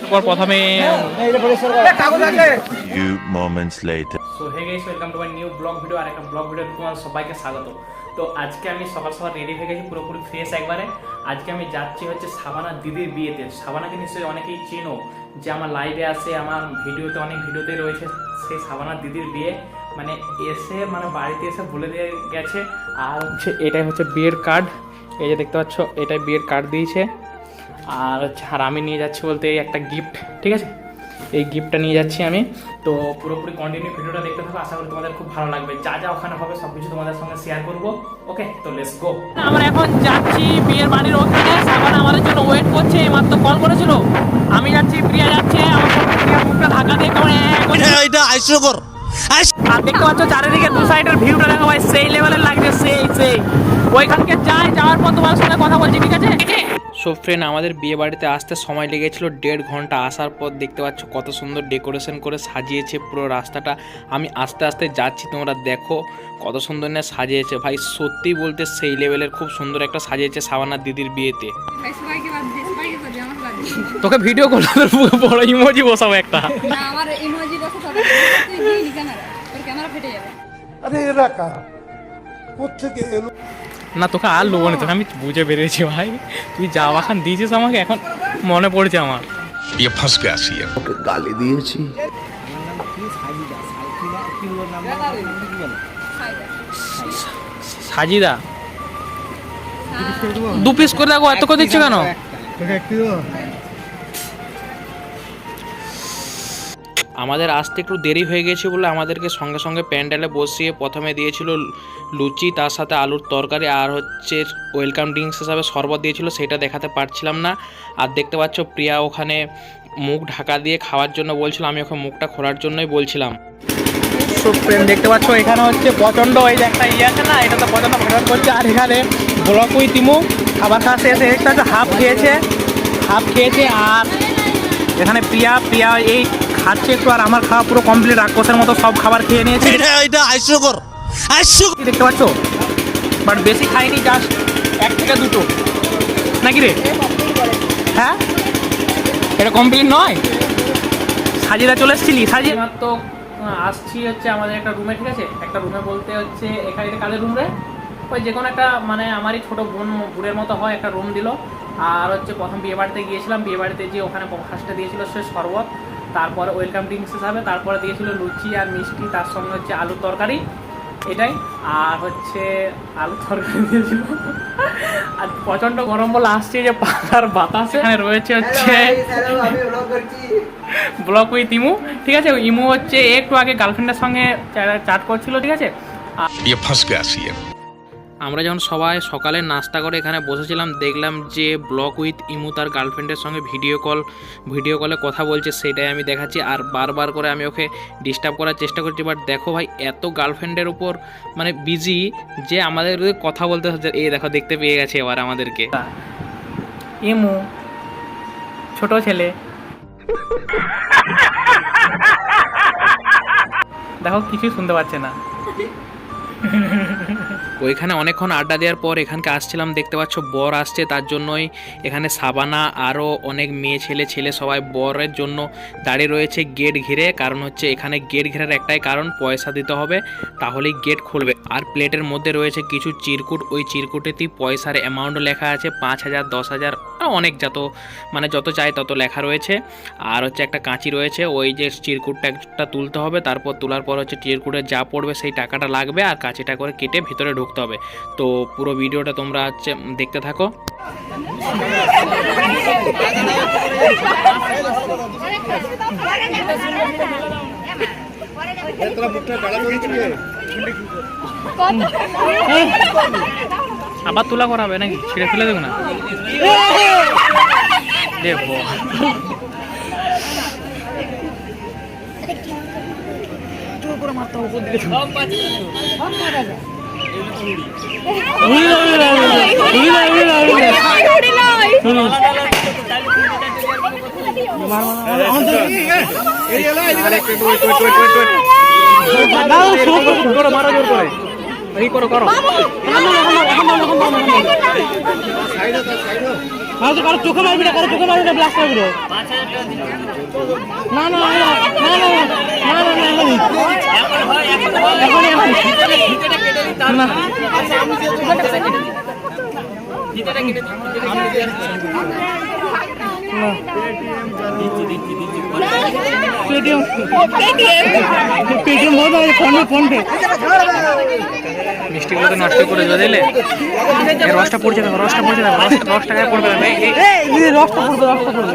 তারপর প্রথমে Few moments later. So hey guys welcome to my new blog video আর একটা blog video তোমার সবাইকে স্বাগত। তো আজকে আমি সকাল সকাল রেডি হয়ে গেছি পুরোপুরি ফ্রেশ একবারে। আজকে আমি যাচ্ছি হচ্ছে সাবানা দিদির বিয়েতে। সাবানাকে নিশ্চয়ই অনেকেই চেনো যে আমার লাইভে আসে আমার ভিডিওতে অনেক ভিডিওতে রয়েছে সেই সাবানা দিদির বিয়ে। মানে এসে মানে বাড়িতে এসে বলে দিয়ে গেছে। আর হচ্ছে এটাই হচ্ছে বিয়ের কার্ড এই যে দেখতে পাচ্ছ এটাই বিয়ের কার্ড দিয়েছে। আর হচ্ছে আর আমি নিয়ে যাচ্ছি বলতে এই একটা গিফট ঠিক আছে? এই গিফটটা নিয়ে যাচ্ছি আমি। তো পুরোপুরি কন্টিনিউ ভিডিওটা দেখতে থাকো আশা করি তোমাদের খুব ভালো লাগবে। যা যা ওখানে হবে সব কিছু তোমাদের সঙ্গে শেয়ার করব। ওকে তো লেটস গো আমরা এখন যাচ্ছি বিয়ের বাড়ির ওখানে। সাবান আমাদের জন্য ওয়েট করছে মাত্র কল করেছিল। আমি যাচ্ছি প্রিয়া যাচ্ছে। আমার মুখটা ঢাকা দিয়ে কেমন এক করে- এটা হাস্যকর আর দেখতে পাচ্ছ চারিদিকে দু সাইডের ভিউটা দেখো ভাই সেই লেভেলের লাগছে সেই সেই। ওইখানকে যাই যাওয়ার পর তোমার সঙ্গে কথা বলছি ঠিক আছে? সো ফ্রেন্ড আমাদের বিয়ে বাড়িতে আসতে সময় লেগেছিল। দেড় ঘণ্টা আসার পর দেখতে পাচ্ছ কত সুন্দর ডেকোরেশন করে সাজিয়েছে পুরো রাস্তাটা। আমি আস্তে আস্তে যাচ্ছি তোমরা দেখো কত সুন্দর না সাজিয়েছে। ভাই সত্যি বলতে সেই লেভেলের খুব সুন্দর একটা সাজিয়েছে সাবানা দিদির বিয়েতে। তোকে ভিডিও করলে বড় ইমোজি বসাবো একটা। না আমার ইমোজি বসে সবাই ক্যামেরা ক্যামেরা ফেটে যাবে। আরে এরা এলো? না তোকে আর লোক না তোকে আমি বুঝে বেরিয়েছি ভাই। তুই যাওয়া খান দিয়েছিস আমাকে এখন মনে পড়ছে আমার। আসি গালি দিয়েছি। সাজিদা দু পিস করে দেখো এত করে দিচ্ছ কেন? আমাদের আসতে একটু দেরি হয়ে গেছে বলে আমাদেরকে সঙ্গে সঙ্গে প্যান্ডেলে বসিয়ে প্রথমে দিয়েছিল লুচি, তার সাথে আলুর তরকারি আর হচ্ছে ওয়েলকাম ড্রিঙ্কস হিসাবে শরবত দিয়েছিল, সেটা দেখাতে পারছিলাম না। আর দেখতে পাচ্ছ প্রিয়া ওখানে মুখ ঢাকা দিয়ে খাওয়ার জন্য বলছিল, আমি ওখানে মুখটা খোলার জন্যই বলছিলাম। দেখতে পাচ্ছ, এখানে হচ্ছে প্রচণ্ড ওই একটা ইয়ে আছে না, এটা তো প্রচণ্ড ভেতর করছে। আর এখানে ব্লক উই তিমু, খাবার খাওয়া শেষ একটা হাফ খেয়েছে হাফ খেয়েছে, আর এখানে প্রিয়া প্রিয়া এই খাচ্ছে একটু আর আমার খাওয়া পুরো কমপ্লিট রাক্ষসের মতো সব খাবার খেয়ে নিয়েছে। এটা এটা কি দেখতে পাচ্ছ? বাট বেশি খাইনি জাস্ট এক থেকে দুটো। নাকি রে? হ্যাঁ? এটা কমপ্লিট নয়? সাজিদা চলে এসেছিলি? সাজি তো আসছি হচ্ছে আমাদের একটা রুমে ঠিক আছে? একটা রুমে বলতে হচ্ছে এখানে এটা কাদের রুম রে? ওই যে কোনো একটা মানে আমারই ছোট বোন বুড়ের মতো হয় একটা রুম দিল। আর হচ্ছে প্রথম বিয়ে বাড়িতে গিয়েছিলাম। বিয়ে বাড়িতে যে ওখানে ফার্স্টে দিয়েছিল সে শরবত। তারপর ওয়েলকাম ড্রিঙ্কসেস হবে তারপরে দিয়েছিল লুচি আর মিষ্টি তার সঙ্গে হচ্ছে আলুর তরকারি এটাই। আর হচ্ছে আলু তরকারি দিয়েছিল। আর প্রচণ্ড গরম বলে আসছে যে পাতার বাতাস। এখানে রয়েছে হচ্ছে ব্লক উইথ ইমু ঠিক আছে? ইমু হচ্ছে একটু আগে গার্লফ্রেন্ডের সঙ্গে চাট করছিল ঠিক আছে? আর আমরা যখন সবাই সকালে নাস্তা করে এখানে বসেছিলাম, দেখলাম যে ব্লক উইথ ইমু তার গার্লফ্রেন্ডের সঙ্গে ভিডিও কল, ভিডিও কলে কথা বলছে, সেটাই আমি দেখাচ্ছি। আর বারবার করে আমি ওকে ডিস্টার্ব করার চেষ্টা করছি বাট দেখো ভাই, এত গার্লফ্রেন্ডের উপর মানে বিজি যে আমাদের কথা বলতে হচ্ছে এই দেখো, দেখতে পেয়ে গেছে এবার আমাদেরকে। ইমু, ছোট ছেলে। দেখো, কিছুই শুনতে পাচ্ছে না। ওইখানে অনেকক্ষণ আড্ডা দেওয়ার পর এখানকে আসছিলাম, দেখতে পাচ্ছ বর আসছে, তার জন্যই এখানে সাবানা আরও অনেক মেয়ে ছেলে ছেলে সবাই বরের জন্য দাঁড়িয়ে রয়েছে গেট ঘিরে। কারণ হচ্ছে এখানে গেট ঘেরার একটাই কারণ, পয়সা দিতে হবে, তাহলেই গেট খুলবে। আর প্লেটের মধ্যে রয়েছে কিছু চিরকুট, ওই চিরকুটেতেই পয়সার অ্যামাউন্ট লেখা আছে, পাঁচ হাজার, দশ হাজার অনেক যত মানে যত চাই তত লেখা রয়েছে। আর হচ্ছে একটা কাঁচি রয়েছে, ওই যে চিরকুটটা একটা তুলতে হবে, তারপর তোলার পর হচ্ছে চিরকুটে যা পড়বে সেই টাকাটা লাগবে আর কাঁচিটা করে কেটে ভিতরে ঢুকতে হবে। তো পুরো ভিডিওটা তোমরা হচ্ছে দেখতে থাকো। আবার তোলা করাবে নাকি? ছিঁড়ে ফেলে দেবো না? দেবো মারো জোর করে এই করো করো মানুষের কারও চোখে মারবি না কারও চোখে মারবি না ব্লাস্ট মারবি না না না না না না না এখনই এখন এখন না আমি পেটিএম পেটিএম বহুত আছে ফোন পে নষ্ট করে দেবে দিলে রসটা পড়ছে না রসটা পড়ছে না রসটা পড়বে এই রসটা পড়বে রসটা পড়বে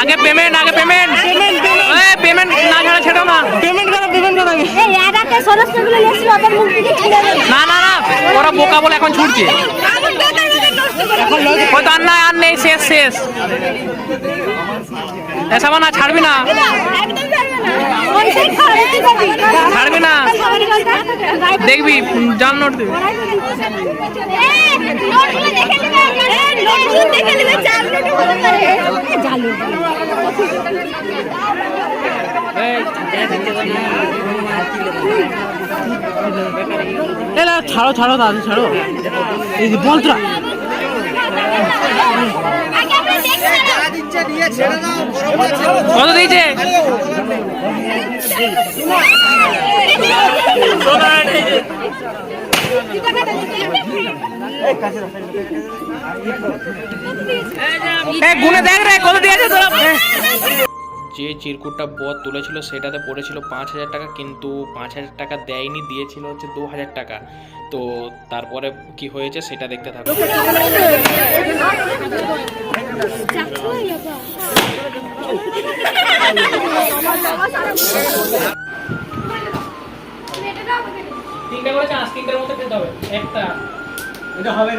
আগে পেমেন্ট আগে পেমেন্ট পেমেন্ট পেমেন্ট না ছাড়া ছেড়ো না। পেমেন্ট করো পেমেন্ট করো না না না ওরা বোকা বলে এখন ছুটছে। ওই তো আর আর নেই শেষ শেষ। এসব না ছাড়বি না? ছাড়বি না? দেখবি জান নোট দিবি। ছাড়ো ছাড়ো দাদু ছাড়ো। এই কত দিয়েছে? গুনে দেখ রে কত দিয়েছে তোরা? যে চিরকুটটা বধ তুলেছিল সেটাতে পড়েছিল পাঁচ হাজার টাকা কিন্তু পাঁচ হাজার টাকা দেয়নি দিয়েছিল হচ্ছে দু হাজার টাকা। তো তারপরে কি হয়েছে সেটা দেখতে থাকো। তিনটা করে চান্স তিনটার মধ্যে খেলতে হবে। একটা। এটা হবে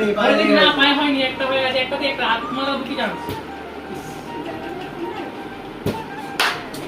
না পায় হয়নি একটা হয়ে গেছে একটাতে একটা আত্মারা দুটি চান্স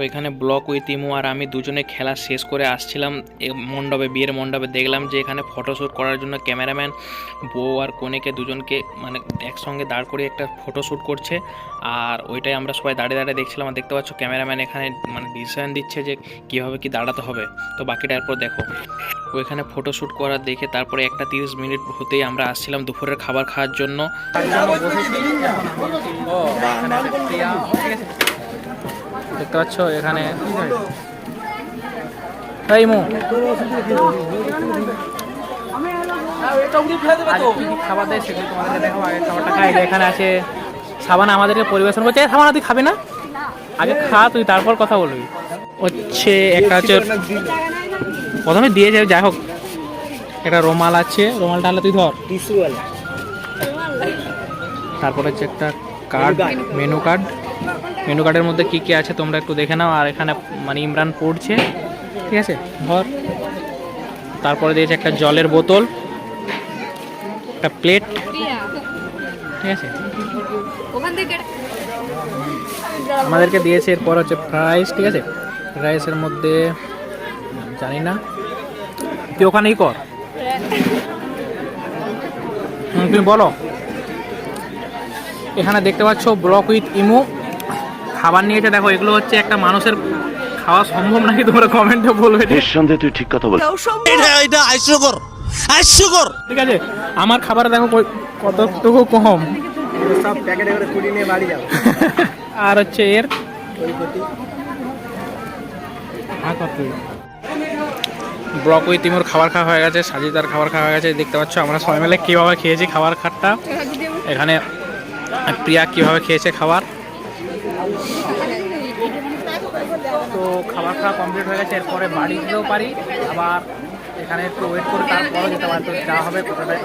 ওইখানে ব্লক উইথ ইমু আর আমি দুজনে খেলা শেষ করে আসছিলাম মণ্ডপে, বিয়ের মণ্ডপে। দেখলাম যে এখানে ফটোশ্যুট করার জন্য ক্যামেরাম্যান বউ আর কনেকে দুজনকে মানে একসঙ্গে দাঁড় করে একটা ফটোশ্যুট করছে। আর ওইটাই আমরা সবাই দাঁড়িয়ে দাঁড়িয়ে দেখছিলাম আর দেখতে পাচ্ছ ক্যামেরাম্যান এখানে মানে ডিসিশন দিচ্ছে যে কীভাবে কি দাঁড়াতে হবে। তো বাকিটা এরপর দেখো। ওইখানে ফটোশ্যুট করা দেখে তারপরে একটা তিরিশ মিনিট হতেই আমরা আসছিলাম দুপুরের খাবার খাওয়ার জন্য। দেখতে পাচ্ছ এখানে এই মো। আজ কি কি খাবার দেয় সেগুলো তোমাদেরকে দেখাবো। আগে খাবারটা খাই এখানে আছে সাবান আমাদেরকে পরিবেশন করছে। সাবান তুই খাবি না? আগে খা তুই তারপর কথা বলবি। হচ্ছে একটা হচ্ছে প্রথমে দিয়েছে যাই হোক। একটা রুমাল আছে রুমালটা হলে তুই ধর। তারপর হচ্ছে একটা কার্ড মেনু কার্ড মেনু কার্ডের মধ্যে কি কি আছে তোমরা একটু দেখে নাও, আর এখানে মানে ইমরান পড়ছে, ঠিক আছে? ধর। তারপরে দিয়েছে একটা জলের বোতল, একটা প্লেট, ঠিক আছে? আমাদেরকে দিয়েছে এরপর হচ্ছে ফ্রাইস ঠিক আছে? রাইসের মধ্যে, জানি না। তুই ওখানেই কর। তুমি বলো। এখানে দেখতে পাচ্ছ ব্লক উইথ ইমু খাবার নিয়েছে দেখো এগুলো হচ্ছে একটা মানুষের খাওয়া সম্ভব নাকি তোমরা কমেন্টে বলবে? নিঃসন্দেহে তুই ঠিক কথা বল এটা এটা হাস্যকর হাস্যকর ঠিক আছে আমার খাবারে দেখো কতটুকু কম? সব প্যাকেটে করে কুড়ি নিয়ে বাড়ি যাও। আর হচ্ছে এর? হ্যাঁ, উইথ তিমুর খাবার খাওয়া হয়ে গেছে সাজিদার খাবার খাওয়া হয়ে গেছে দেখতে পাচ্ছ আমরা সবাই মিলে কীভাবে খেয়েছি খাবার খাটটা। এখানে প্রিয়া কীভাবে খেয়েছে খাবার তো খাবার খাওয়া কমপ্লিট হয়ে গেছে, এরপরে বাড়ি যেতেও পারি। আবার এখানে একটু ওয়েট করে তারপরে যেতে পারি। তো যা হবে, কোথায়